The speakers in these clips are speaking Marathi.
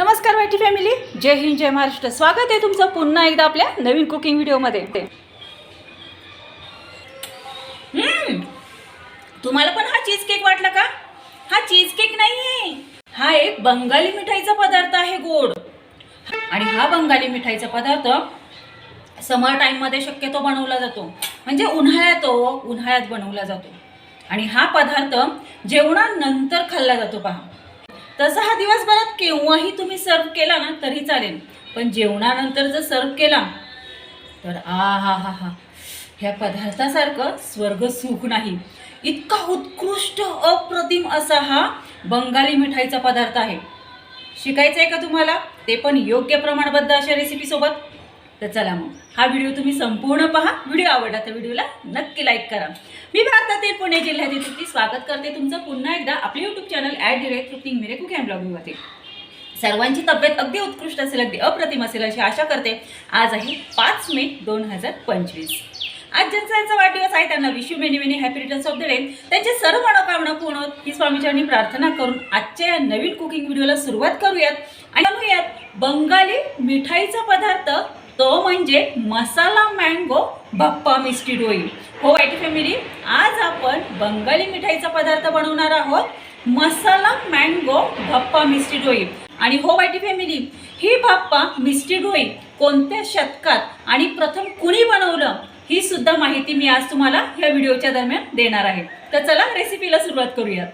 नमस्कार वाटी फॅमिली. जय हिंद जय महाराष्ट्र. स्वागत आहे तुमचं पुन्हा एकदा आपल्या नवीन कुकिंग व्हिडिओमध्ये हम्म, तुम्हाला पण हा चीज केक वाटला का? हा चीज केक नाही आहे हा एक बंगाली मिठाईचा पदार्थ आहे गोड. आणि हा बंगाली मिठाईचा पदार्थ समर टाईममध्ये शक्यतो बनवला जातो. म्हणजे उन्हाळ्यात हो, उन्हाळ्यात बनवला जातो. आणि हा पदार्थ जेवणानंतर खाल्ला जातो पहा. तसा हा दिवसभरात केव्हाही तुम्ही सर्व केला ना तरी चालेल. पण जेवणानंतर जर सर्व केला तर आ हा हा हा. ह्या पदार्थासारखं स्वर्ग सुख नाही. इतका उत्कृष्ट अप्रतिम असा हा बंगाली मिठाईचा पदार्थ आहे. शिकायचं आहे का तुम्हाला? ते पण योग्य प्रमाणबद्ध अशा रेसिपीसोबत तर चला मग हा व्हिडिओ तुम्ही संपूर्ण पहा. व्हिडिओ आवडला तर व्हिडिओला नक्की लाईक करा. मी भारतातील पुणे जिल्ह्यातील तृप्ती स्वागत करते. तुमचं पुन्हा एकदा आपले YouTube channel at the rate Trupti Mire cook and ब्लॉगिंगमध्ये सर्वांची तब्येत अगदी उत्कृष्ट असेल अगदी अप्रतिम असेल अशी आशा करते. आज आहे पाच मे दोन हजार पंचवीस. आज ज्यांचा वाढदिवस आहे त्यांना wish many many happy returns of the day त्यांचे सर्व मनोकामना पूर्ण होत. ही स्वामीचरणी प्रार्थना करून आजच्या या नवीन कुकिंग व्हिडिओला सुरुवात करूयात. आणि बनवूयात बंगाली मिठाईचा पदार्थ तो म्हणजे मसाला मँगो भप्पा मिस्टी डोई. हो वाईट फॅमिली आज आपण बंगाली मिठाईचा पदार्थ बनवणार आहोत. मसाला मँगो भप्पा मिस्टी डोई. आणि हो वाईटी फॅमिली ही भप्पा मिस्टी डोई कोणत्या शतकात आणि प्रथम कुणी बनवलं ही सुद्धा माहिती मी आज तुम्हाला या व्हिडिओच्या दरम्यान देणार आहे. तर चला रेसिपीला सुरुवात करूयात.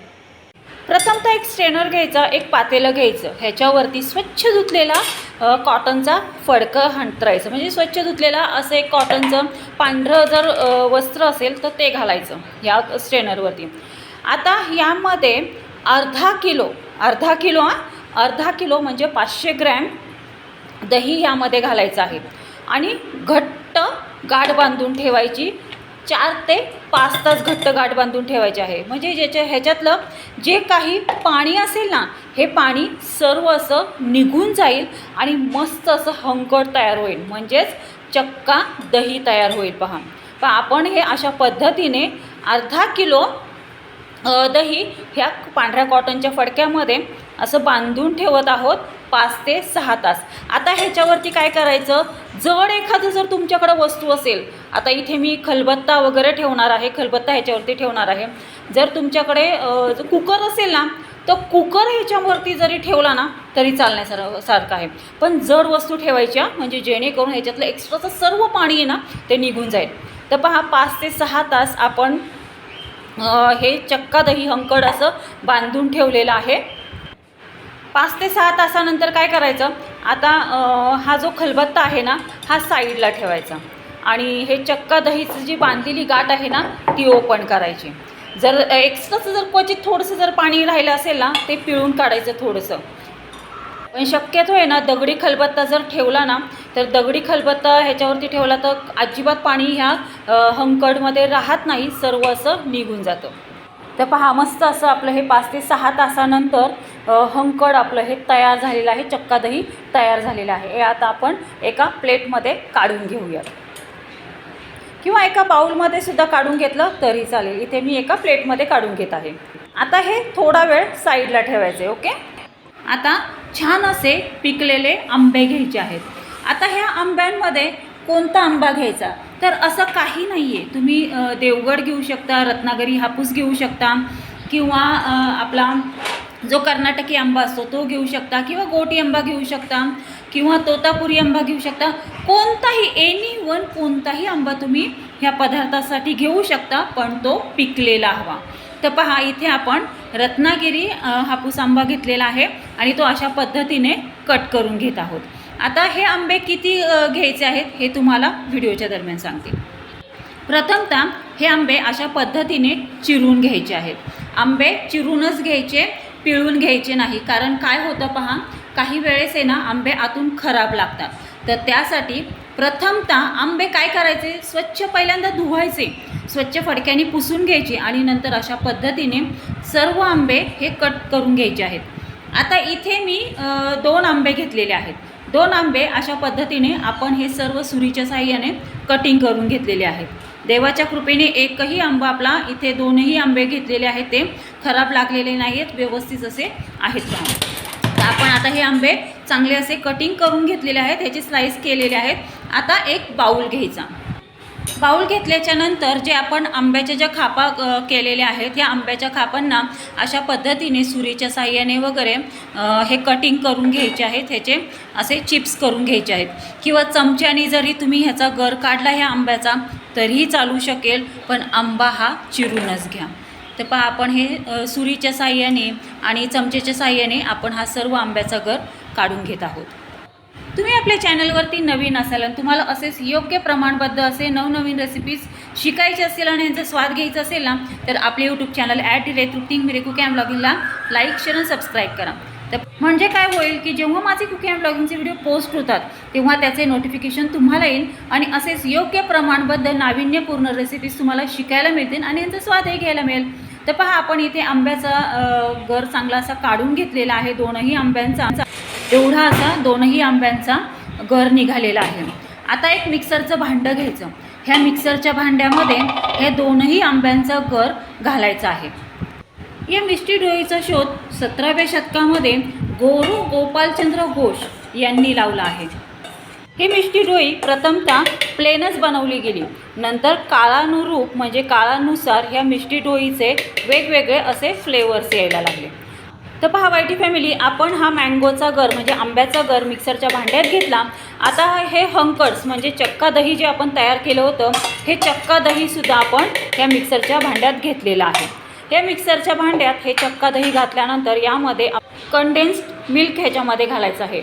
प्रथमतः एक स्ट्रेनर घ्यायचा एक पातेलं घ्यायचं ह्याच्यावरती स्वच्छ धुतलेला कॉटनचा फडकं हंतरायचं. म्हणजे स्वच्छ धुतलेला असं एक कॉटनचं पांढरं जर वस्त्र असेल तर ते घालायचं या स्ट्रेनरवरती आता यामध्ये अर्धा किलो अर्धा किलो हां? अर्धा किलो म्हणजे पाचशे ग्रॅम दही यामध्ये घालायचं आहे. आणि घट्ट गाठ बांधून ठेवायची चार ते पाच तास घट्ट गाठ बांधून ठेवायचे आहे. म्हणजे ज्याच्या ह्याच्यातलं जे काही पाणी असेल ना हे पाणी सर्व असं निघून जाईल आणि मस्त असं हंकट तयार होईल. म्हणजेच चक्का दही तयार होईल पहा. पण आपण हे अशा पद्धतीने अर्धा किलो दही ह्या पांढऱ्या कॉटनच्या फडक्यामध्ये असं बांधून ठेवत आहोत पाच ते सहा तास. आता ह्याच्यावरती काय करायचं? जड एखादं जर तुमच्याकडं वस्तू असेल आता इथे मी खलबत्ता वगैरे ठेवणार आहे खलबत्ता ह्याच्यावरती ठेवणार आहे. जर तुमच्याकडे कुकर असेल ना तर कुकर ह्याच्यावरती जरी ठेवला ना तरी चालण्यासार सारखं आहे. पण जड वस्तू ठेवायच्या म्हणजे जेणेकरून ह्याच्यातलं एक्स्ट्राचं सर्व पाणी आहे ना ते निघून जाईल. तर पहा पाच ते सहा तास आपण हे चक्का दही हंकड असं बांधून ठेवलेलं आहे. पाच ते सहा तासानंतर काय करायचं? आता हा जो खलबत्ता आहे ना हा साईडला ठेवायचा. आणि हे चक्का दहीची जी बांधलेली गाठ आहे ना ती ओपन करायची. जर एक्स्ट्राचं जर क्वचित थोडंसं जर पाणी राहिलं असेल ना ते पिळून काढायचं थोडंसं. पण शक्यतो आहे ना दगडी खलबत्ता जर ठेवला ना तर दगडी खलबत्ता ह्याच्यावरती ठेवला तर अजिबात पाणी ह्या हमकडमध्ये हंकडमध्ये राहत नाही सर्व असं निघून जातं. तर पहा मस्त असं आपलं हे पाच ते सहा तासानंतर हंकड आपलं हे तयार झालेलं आहे चक्का दही तयार झालेलं आहे. हे आता आपण एका प्लेटमध्ये काढून घेऊयात किंवा एका बाउलमध्ये सुद्धा काढून घेतलं तरी चालेल. इथे मी एका प्लेटमध्ये काढून घेत आहे. आता हे थोडा वेळ साईडला ठेवायचे ओके? आता छान असे पिकलेले आंबे घ्यायचे आहेत. आता ह्या आंब्यांमध्ये कोणता आंबा घ्यायचा? तर असं काही नाही आहे तुम्ही देवगड घेऊ शकता रत्नागिरी हापूस घेऊ शकता किंवा आपला जो कर्नाटकी आंबा असतो तो घेऊ शकता किंवा गोटी आंबा घेऊ शकता किंवा तोतापुरी आंबा घेऊ शकता. कोणताही एनी वन कोणताही आंबा तुम्ही ह्या पदार्थासाठी घेऊ शकता पण तो पिकलेला हवा. तर पहा इथे आपण रत्नागिरी हापूस आंबा घेतलेला आहे आणि तो अशा पद्धतीने कट करून घेत आहोत. आता हे आंबे किती घ्यायचे आहेत हे तुम्हाला व्हिडिओच्या दरम्यान सांगते. प्रथमतः हे आंबे अशा पद्धतीने चिरून घ्यायचे आहेत. आंबे चिरूनच घ्यायचे पिळून घ्यायचे नाही. कारण काय होतं पहा काही वेळेस आहे ना आंबे आतून खराब लागतात. तर त्यासाठी प्रथमतः आंबे काय करायचे? स्वच्छ पहिल्यांदा धुवायचे. स्वच्छ फडक्याने पुसून घ्यायचे आणि नंतर अशा पद्धतीने सर्व आंबे हे कट करून घ्यायचे आहेत. आता इथे मी दोन आंबे घेतलेले आहेत. दोन आंबे अशा पद्धतीने आपण हे सर्व सुरीच्या साह्याने कटिंग करून घेतलेले आहेत. देवाच्या कृपेने एकही आंबा आपला इथे दोनही आंबे घेतलेले आहेत ते खराब लागलेले नाही आहेत व्यवस्थित असे आहेत आपण आता हे आंबे चांगले असे कटिंग करून घेतलेले आहेत ह्याचे स्लाईस केलेले आहेत. आता एक बाऊल घ्यायचा. बाऊल घेतल्याच्या नंतर जे आपण आंब्याच्या ज्या खापा केलेल्या आहेत या आंब्याच्या खापांना अशा पद्धतीने सुरीच्या साह्याने वगैरे हे कटिंग करून घ्यायचे आहेत ह्याचे असे चिप्स करून घ्यायचे आहेत. किंवा चमच्याने जरी तुम्ही ह्याचा गर काढला ह्या आंब्याचा तरीही चालू शकेल पण आंबा हा चिरूनच घ्या. तर पहा आपण हे सुरीच्या साह्याने आणि चमचेच्या साह्याने आपण हा सर्व आंब्याचा गर काढून घेत आहोत. तुम्ही आपल्या चॅनलवरती नवीन असाल आणि तुम्हाला असेच योग्य प्रमाणबद्ध असे नवनवीन रेसिपीज शिकायचे असेल आणि यांचा स्वाद घ्यायचा असेल ना तर आपले YouTube channel at the rate routine Mire cook ब्लॉगिंगला लाईक शेअर आणि सबस्क्राईब करा. तर म्हणजे काय होईल की जेव्हा माझे कुकी अँड ब्लॉगिंगचे व्हिडिओ पोस्ट होतात तेव्हा त्याचे नोटिफिकेशन तुम्हाला येईल आणि असेच योग्य प्रमाणबद्ध नाविन्यपूर्ण रेसिपीज तुम्हाला शिकायला मिळतील आणि यांचा स्वादही घ्यायला मिळेल. तर पहा आपण इथे आंब्याचा घर गर चांगला असा काढून घेतलेला आहे दोनही आंब्यांचा. एवढा असा दोनही आंब्यांचा गर निघालेला आहे. आता एक मिक्सरचं भांडं घ्यायचं. ह्या मिक्सरच्या भांड्यामध्ये हे दोनही आंब्यांचा गर घालायचा आहे. या मिष्टी डोईचा शोध सतराव्या शतकामध्ये गोरू गोपालचंद्र घोष यांनी लावला आहे. ही मिष्टी डोई प्रथमतः प्लेनच बनवली गेली. नंतर काळानुरूप म्हणजे काळानुसार ह्या मिष्टी डोईचे वेगवेगळे असे फ्लेवर्स यायला लागले. तर पहा वायटी फॅमिली आपण हा मँगोचा गर म्हणजे आंब्याचा गर मिक्सरच्या भांड्यात घेतला. आता हे हंकर्स म्हणजे चक्का दही जे आपण तयार केलं होतं हे चक्का दहीसुद्धा आपण या मिक्सरच्या भांड्यात घेतलेलं आहे. या मिक्सरच्या भांड्यात हे चक्का दही घातल्यानंतर यामध्ये कंडेन्स्ड मिल्क ह्याच्यामध्ये घालायचं आहे.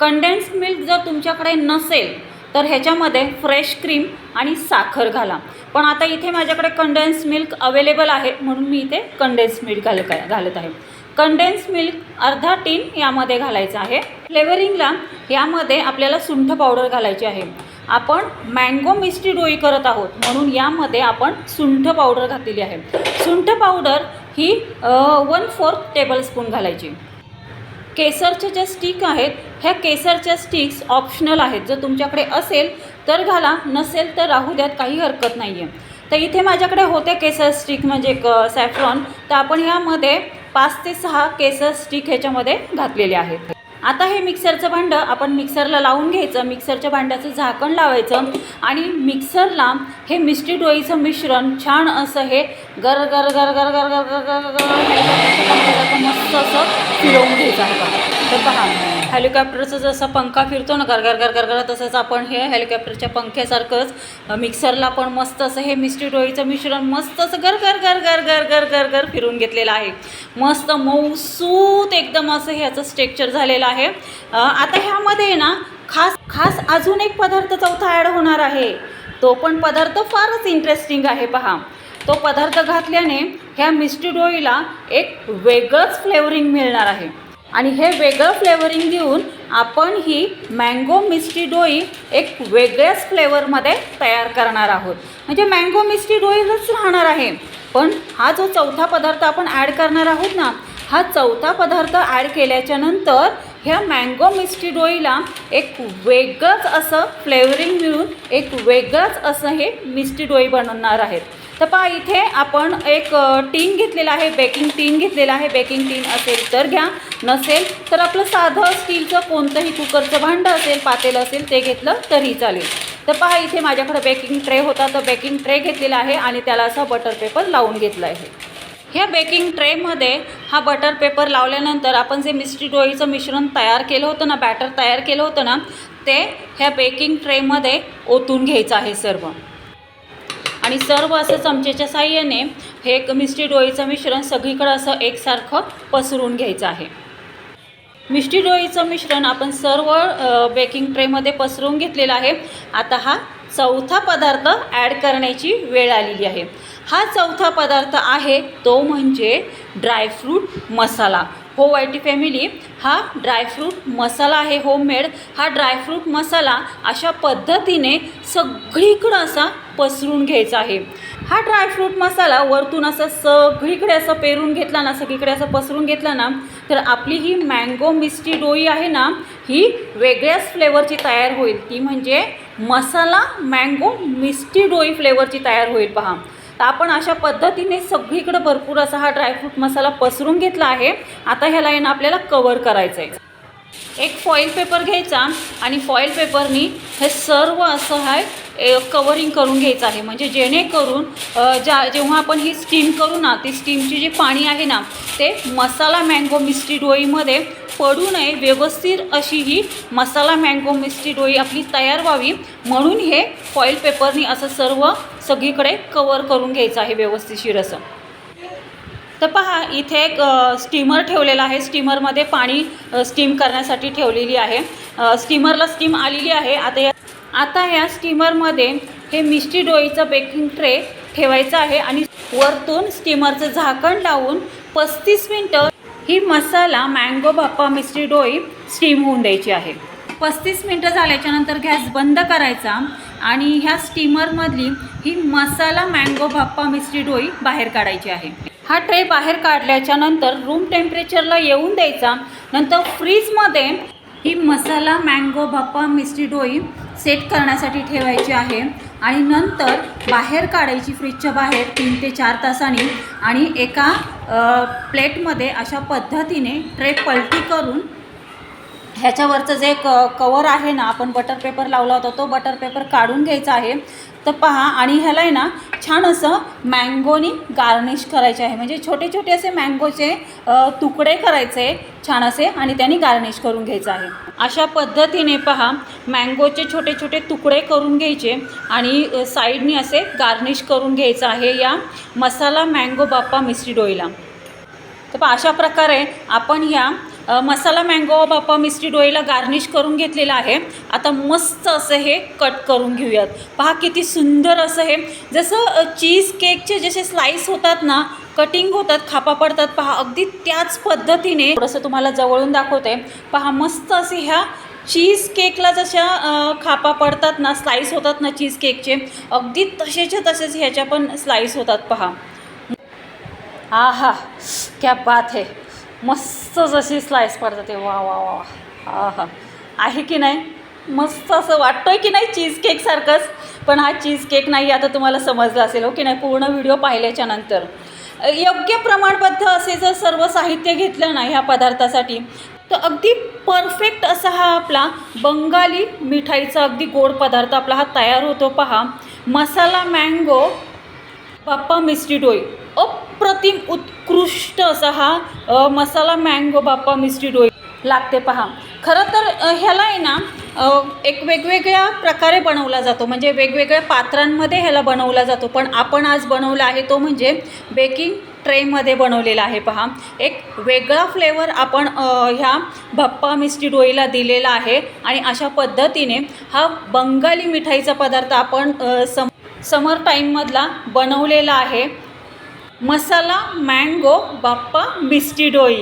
कंडेन्स्ड मिल्क जर तुमच्याकडे नसेल तर ह्याच्यामध्ये फ्रेश क्रीम आणि साखर घाला. पण आता इथे माझ्याकडे कंडेन्स मिल्क अवेलेबल आहे म्हणून मी इथे कंडेन्स मिल्क घाल घालत आहे. कंडेन्स मिल्क अर्धा टीन यामध्ये घालायचं आहे. फ्लेवरिंगला यामध्ये आपल्याला सुंठ पावडर घालायची आहे. आपण मँगो मिस्टी डोई करत आहोत म्हणून यामध्ये आपण सुंठ पावडर घातलेली आहे. सुंठ पावडर ही वन फोर्थ टेबलस्पून घालायची. केसरच्या ज्या स्टिक आहेत ह्या केसरच्या स्टिक्स ऑप्शनल आहेत. जर तुमच्याकडे असेल तर घाला नसेल तर राहू द्यात काही हरकत नाही आहे तर इथे माझ्याकडे होते केसर स्टिक म्हणजे क सॅफ्रॉन तर आपण ह्यामध्ये पाच ते सहा केसर स्टिक ह्याच्यामध्ये घातलेले आहेत आता हे मिक्सरचं भांडं आपण मिक्सरला लावून घ्यायचं मिक्सरच्या भांड्याचं झाकण लावायचं आणि मिक्सरला हे मिष्टी डोईचं मिश्रण छान असं हे गर गर गर गर गर गर गर गर गर मस्त असं फिरवून घ्यायचं आहे तर पहा हेलिकॉप्टरचा जसा पंखा फिरतो ना गरगर गरगर गर तसंच आपण हे हेलिकॉप्टरच्या पंख्यासारखंच मिक्सरला पण मस्त असं हे मिस्टी डोळीचं मिश्रण मस्त असं गर गर गर गर गर गर गर गर फिरून घेतलेलं आहे. मस्त मऊसूत एकदम असं ह्याचं स्ट्रेक्चर झालेलं आहे. आता ह्यामध्ये ना खास खास अजून एक पदार्थ चौथा ॲड होणार आहे. तो पण पदार्थ फारच इंटरेस्टिंग आहे पहा. तो पदार्थ घातल्याने ह्या मिस्टी डोईला एक वेगळंच फ्लेवरिंग मिळणार आहे. आणि हे वेगळं फ्लेवरिंग देऊन आपण ही मँगो मिस्टी डोई एक वेगळ्याच फ्लेवरमध्ये तयार करणार आहोत. म्हणजे मँगो मिस्टी डोईच राहणार आहे. पण हा जो चौथा पदार्थ आपण ॲड करणार आहोत ना हा चौथा पदार्थ ॲड केल्याच्यानंतर ह्या मँगो मिस्टी डोईला एक वेगळंच असं फ्लेवरिंग मिळून एक वेगळंच असं हे मिस्टी डोई बनवणार आहेत. तर पहा इथे आपण एक टीन घेतलेला आहे बेकिंग टीन घेतलेलं आहे. बेकिंग टीन असेल तर घ्या. नसेल तर आपलं साधं स्टीलचं कोणतंही कुकरचं भांडं असेल पातेलं असेल ते घेतलं तरी चालेल. तर पहा इथे माझ्याकडे बेकिंग ट्रे होता. तर बेकिंग ट्रे घेतलेला आहे आणि त्याला असा बटर पेपर लावून घेतला आहे. ह्या बेकिंग ट्रेमध्ये हा बटर पेपर लावल्यानंतर आपण जे मिस्टी डोईचं मिश्रण तयार केलं होतं ना बॅटर तयार केलं होतं ना ते ह्या बेकिंग ट्रेमध्ये ओतून घ्यायचं आहे सर्व. आणि सर्व असं चमचेच्या साह्याने हे एक मिष्टी डोईचं मिश्रण सगळीकडं असं एकसारखं पसरून घ्यायचं आहे. मिष्टी डोईचं मिश्रण आपण सर्व बेकिंग ट्रेमध्ये पसरवून घेतलेलं आहे. आता हा चौथा पदार्थ ॲड करण्याची वेळ आलेली आहे. हा चौथा पदार्थ आहे तो म्हणजे ड्रायफ्रूट मसाला हो वाय टी फॅमिली हा ड्रायफ्रूट मसाला आहे होममेड हा ड्रायफ्रूट मसाला अशा पद्धतीने सगळीकडं असा पसरून घ्यायचा आहे. हा ड्रायफ्रूट मसाला वरतून असं सगळीकडे असं पेरून घेतला ना सगळीकडे असं पसरून घेतला ना तर आपली ही मँगो मिस्टी डोई आहे ना ही वेगळ्याच फ्लेवरची तयार होईल. ती म्हणजे मसाला मँगो मिस्टी डोई फ्लेवरची तयार होईल पहा. तर आपण अशा पद्धतीने सगळीकडे भरपूर असा हा ड्रायफ्रूट मसाला पसरून घेतला आहे. आता ह्याला आहे आपल्याला कवर करायचं आहे एक फॉईल पेपर घ्यायचा आणि फॉईल पेपरनी हे सर्व असं आहे कवरिंग करून घ्यायचं आहे. म्हणजे जेणेकरून ज्या जेव्हा आपण ही स्टीम करू ना ती स्टीमची जी पाणी आहे ना ते मसाला मँगो मिस्टी डोईमध्ये पडू नये. व्यवस्थित अशी ही मसाला मँगो मिस्टी डोई आपली तयार व्हावी. म्हणून हे फॉईल पेपरनी असं सर्व सगळीकडे कवर करून घ्यायचं आहे व्यवस्थितशीर असं तर पहा इथे एक स्टीमर ठेवलेला आहे. स्टीमरमध्ये पाणी स्टीम करण्यासाठी ठेवलेली आहे. स्टीमरला स्टीम आलेली आहे. आता या आता ह्या स्टीमरमध्ये हे मिष्टी डोईचं बेकिंग ट्रे ठेवायचं आहे आणि वरतून स्टीमरचं झाकण लावून पस्तीस मिनटं ही मसाला मँगो बाप्पा मिस्टी डोई स्टीम होऊन द्यायची आहे. पस्तीस मिनटं झाल्याच्यानंतर गॅस बंद करायचा आणि ह्या स्टीमरमधली ही मसाला मँगो बाप्पा मिस्टी डोई बाहेर काढायची आहे. हा ट्रे बाहेर काढल्याच्या नंतर रूम टेम्परेचरला येऊन द्यायचा. नंतर फ्रीजमध्ये ही मसाला मँगो भप्पा मिस्टी डोई सेट करण्यासाठी ठेवायची आहे. आणि नंतर बाहेर काढायची फ्रीजच्या बाहेर तीन ते चार तासांनी आणि एका प्लेटमध्ये अशा पद्धतीने ट्रे पलटी करून ह्याच्यावरचं जे क कवर आहे ना आपण बटर पेपर लावला होता तो बटर पेपर काढून घ्यायचा आहे. तर पहा आणि ह्याला आहे ना छान असं मँगोनी गार्निश करायचे आहे. म्हणजे छोटे छोटे असे मँगोचे तुकडे करायचे छान असे आणि त्यांनी गार्निश करून घ्यायचं आहे. अशा पद्धतीने पहा मँगोचे छोटे छोटे तुकडे करून घ्यायचे आणि साईडनी असे गार्निश करून घ्यायचं आहे या मसाला मँगो बाप्पा मिस्टी डोईला. तर पहा अशा प्रकारे आपण ह्या मसाला मँगो बाप्पा मिस्टी डोईला गार्निश करून घेतलेलं आहे. आता मस्त असं हे कट करून घेऊयात. पहा किती सुंदर असं हे. जसं चीज केकचे जसे स्लाईस होतात ना कटिंग होतात खापा पडतात पहा अगदी त्याच पद्धतीने थोडंसं तुम्हाला जवळून दाखवते. पहा मस्त असे ह्या चीज केकला जशा खापा पडतात ना स्लाईस होतात ना चीज केकचे अगदी तसेच्या तसेच ह्याच्या पण स्लाईस होतात पहा. आहा क्या बात है. मस्त जशी स्लाईस पडतात ते वा वा वा हा हा आहे की नाही? मस्त असं वाटतोय की नाही चीज केकसारखंच पण हा चीज केक नाही आता तुम्हाला समजलं असेल हो की नाही पूर्ण व्हिडिओ पाहिल्याच्या नंतर. योग्य प्रमाणबद्ध असे जर सर्व साहित्य घेतलं ना ह्या पदार्थासाठी तर अगदी परफेक्ट असा हा आपला बंगाली मिठाईचा अगदी गोड पदार्थ आपला हा तयार होतो पहा. मसाला मँगो बाप्पा मिस्टी डोई अप्रतिम उत्कृष्ट असा हा मसाला मँगो बाप्पा मिस्टी डोई लागते पहा. खरं तर ह्याला आहे ना एक वेगवेगळ्या प्रकारे बनवला जातो. म्हणजे वेगवेगळ्या पात्रांमध्ये ह्याला बनवला जातो. पण आपण आज बनवला आहे तो म्हणजे बेकिंग ट्रेमध्ये बनवलेला आहे पहा. एक वेगळा फ्लेवर आपण ह्या बाप्पा मिस्टी डोईला दिलेला आहे. आणि अशा पद्धतीने हा बंगाली मिठाईचा पदार्थ आपण सम समर टाईममधला बनवलेला आहे. मसाला मँगो बाप्पा मिस्टी डोई.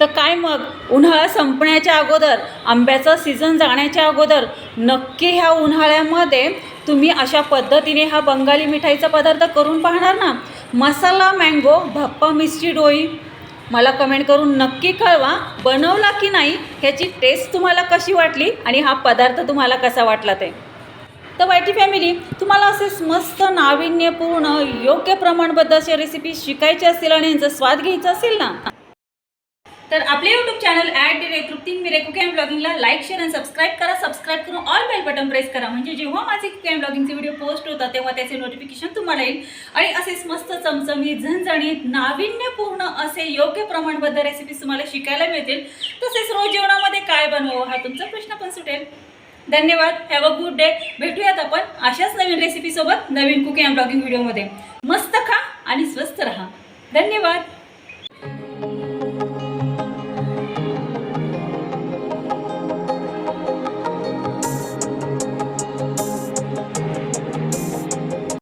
तर काय मग? उन्हाळा संपण्याच्या अगोदर आंब्याचा सीझन जाण्याच्या अगोदर नक्की ह्या उन्हाळ्यामध्ये तुम्ही अशा पद्धतीने हा बंगाली मिठाईचा पदार्थ करून पाहणार ना? मसाला मँगो भप्पा मिस्टी डोई. मला कमेंट करून नक्की कळवा बनवला की नाही ह्याची टेस्ट तुम्हाला कशी वाटली आणि हा पदार्थ तुम्हाला कसा वाटला ते. तर वायटी फॅमिली तुम्हाला असेच मस्त नाविन्यपूर्ण योग्य प्रमाणबद्ध अशा रेसिपी शिकायच्या असतील आणि यांचा स्वाद घ्यायचा असेल ना? तर आपले YouTube channel at the rate Trupti Mire cook ब्लॉगिंगला like share आणि सबस्क्राईब करा. सबस्क्राईब करून ऑल बेल बटन प्रेस करा. म्हणजे जेव्हा माझे कुक ब्लॉगिंगचे व्हिडिओ पोस्ट होतात तेव्हा त्याचे नोटिफिकेशन तुम्हाला येईल. आणि असेच मस्त चमचमीत झणझणीत नाविन्यपूर्ण असे योग्य प्रमाणबद्ध रेसिपीज तुम्हाला शिकायला मिळतील. तसेच रोज जेवणामध्ये काय बनवावं हा तुमचा प्रश्न पण सुटेल. धन्यवाद. हॅव अ गुड डे भेटूयात आपण अशाच नवीन रेसिपीसोबत नवीन कुकिंग अँड ब्लॉगिंग व्हिडिओमध्ये मस्त खा आणि स्वस्त राहा. धन्यवाद.